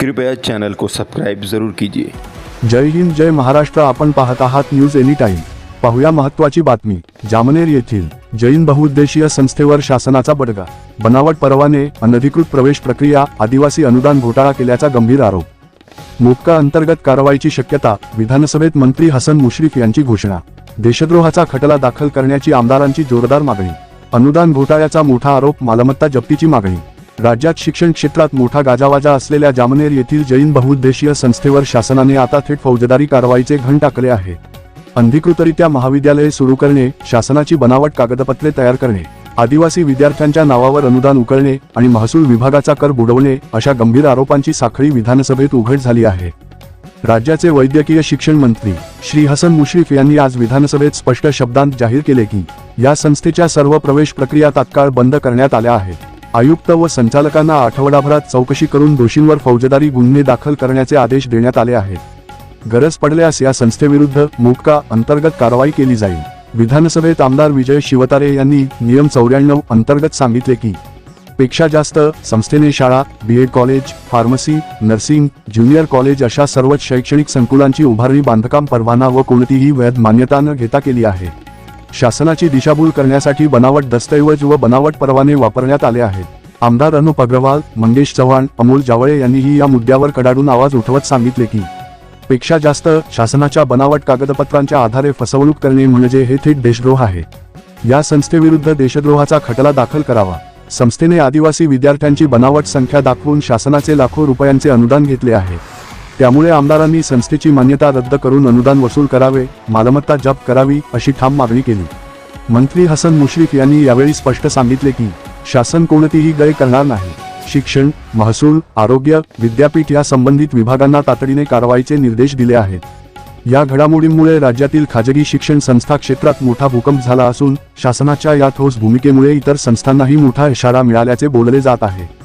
कृपया चैनल को सब्सक्राइब जरूर कीजिए. जय हिंद जय महाराष्ट्र. आपण पाहत आहात न्यूज एनी टाइम पाहूया महत्वाची बातमी. जामनेर येथील जैन बहुउद्देशीय संस्थेवर शासनाचा बडगा. बनावट परवाने अनधिकृत प्रवेश प्रक्रिया आदिवासी अनुदान घोटाळा केल्याचा गंभीर आरोप. मोक्का अंतर्गत कारवाईची शक्यता विधानसभेत मंत्री हसन मुश्रीफ यांची घोषणा. देशद्रोहाचा खटला दाखल करण्याची आमदारांची जोरदार मागणी. अनुदान घोटाळ्याचा मोठा आरोप मालमत्ता जप्तीची मागणी. राज्यात शिक्षण क्षेत्रात मोठा गाजावाजा असलेल्या जामनेर येथील जैन बहुउद्देशीय संस्थेवर शासनाने आता थेट फौजदारी कारवाईचे घण टाकले आहे. अंधिकृतरित्या महाविद्यालये सुरू करणे शासनाची बनावट कागदपत्रे तयार करणे आदिवासी विद्यार्थ्यांच्या नावावर अनुदान उकळणे आणि महसूल विभागाचा कर बुडवणे अशा गंभीर आरोपांची साखळी विधानसभेत उघड झाली आहे. राज्याचे वैद्यकीय शिक्षण मंत्री श्री हसन मुश्रीफ यांनी आज विधानसभेत स्पष्ट शब्दांत जाहीर केले की या संस्थेच्या सर्व प्रवेश प्रक्रिया तात्काळ बंद करण्यात आल्या आहेत. आयुक्त व संचालकांना आठवडाभरात चौकशी करून दोषींवर फौजदारी गुन्हे दाखल करण्याचे आदेश देण्यात आले आहेत. गरज पडल्यास या संस्थेविरुद्ध मोक्का अंतर्गत कारवाई केली जाईल. विधानसभेत आमदार विजय शिवतारे यांनी नियम चौऱ्याण्णव अंतर्गत सांगितले की पेक्षा जास्त संस्थेने शाळा B Ed college pharmacy nursing junior college अशा सर्वच शैक्षणिक संकुलांची उभारणी बांधकाम परवाना व कोणतीही वैध मान्यता न घेता केली आहे. शासनाची दिशाभूल करण्यासाठी बनावट दस्तऐवज व बनावट परवाने वापरण्यात आले आहेत. आमदार अनुप अग्रवाल मंगेश चव्हाण अमोल जावळे यांनीही या मुद्द्यावर कडाडून आवाज उठवत सांगितले की पेक्षा जास्त शासनाच्या बनावट कागदपत्रांच्या आधारे फसवणूक करणे म्हणजे हे थेट देशद्रोह आहे. या संस्थेविरुद्ध देशद्रोहाचा खटला दाखल करावा. संस्थेने आदिवासी विद्यार्थ्यांची बनावट संख्या दाखवून शासनाचे लाखो रुपयांचे अनुदान घेतले आहे. त्यामुळे आमदारांनी संस्थेची मान्यता रद्द करून अनुदान वसूल करावे मालमत्ता जप्त करावी अशी ठाम मागणी केली. मंत्री हसन मुश्रीफ यांनी यावेळी स्पष्ट सांगितले की शासन कोणतीही गय करणार नाही. शिक्षण महसूल आरोग्य विद्यापीठ या संबंधित विभागांना तातडीने कारवाईचे निर्देश दिले आहेत. या घडामोडींमुळे राज्यातील खाजगी शिक्षण संस्था क्षेत्रात मोठा भूकंप झाला असून शासनाच्या या ठोस भूमिकेमुळे इतर संस्थांनाही मोठा इशारा मिळाल्याचे बोलले जात आहे.